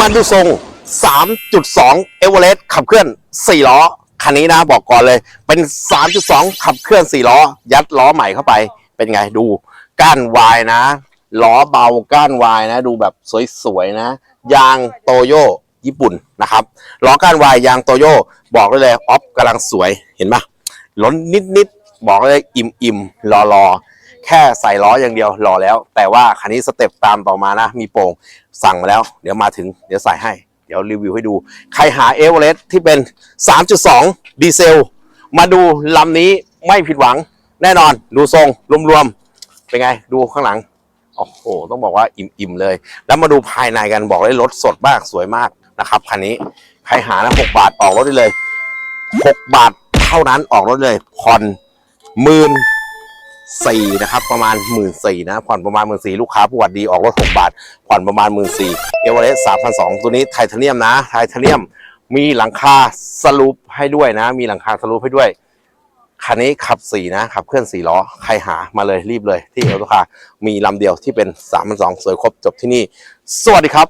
มาดูทรง 3.2 เอเวอเรสต์ขับเคลื่อน 4 ล้อ คันนี้นะบอกก่อนเลย เป็น 3.2 ขับเคลื่อน 4 ล้อ ยัดล้อใหม่เข้าไป เป็นไงดู ก้านวายนะ ล้อเบาก้านวายนะ ดูแบบสวยๆนะ ยางโตโยญี่ปุ่นนะครับ ล้อก้านวายยางโตโยบอกได้เลยออฟกำลังสวย เห็นปะล้นนิดๆ บอกเลยอิ่มๆรอรอๆ แค่ใส่ล้ออย่างเดียวรอแล้ว แต่ว่าคันนี้สเต็ปตามต่อมานะ มีโป่งสั่งมาแล้ว เดี๋ยวมาถึงเดี๋ยวใส่ให้ เดี๋ยวรีวิวให้ดู ใครหาเอเวอเรสที่เป็น 3.2 ดีเซล มาดูลำนี้ไม่ผิดหวังแน่นอน ดูทรงรวมๆเป็นไงดูข้างหลังโอ้โห ต้องบอกว่าอิ่มๆเลย แล้วมาดูภายในกันบอกเลยรถสดมากสวยมากนะครับคันนี้ใครหานะ6บาทออกรถได้เลย6บาทเท่านั้นออกรถเลยผ่อนหมื่น สี่นะครับประมาณหมื่นสี่นะผ่อนประมาณหมื่นสี่ลูกค้าผู้หวัดดีออกรถ6บาท ผ่อนประมาณหมื่นสี่เอเวอเรสต์สามพันสองตัวนี้ไทเทเนียมนะไทเทเนียมมีหลังคาสลูปให้ด้วยนะ มีหลังคาสลูปให้ด้วยคันนี้ขับสี่นะขับเคลื่อนสี่ล้อใครหามาเลยรีบเลยที่เอลตุคามีลำเดียวที่เป็น3ามพันสองสวยครบจบที่นี่ สวัสดีครับ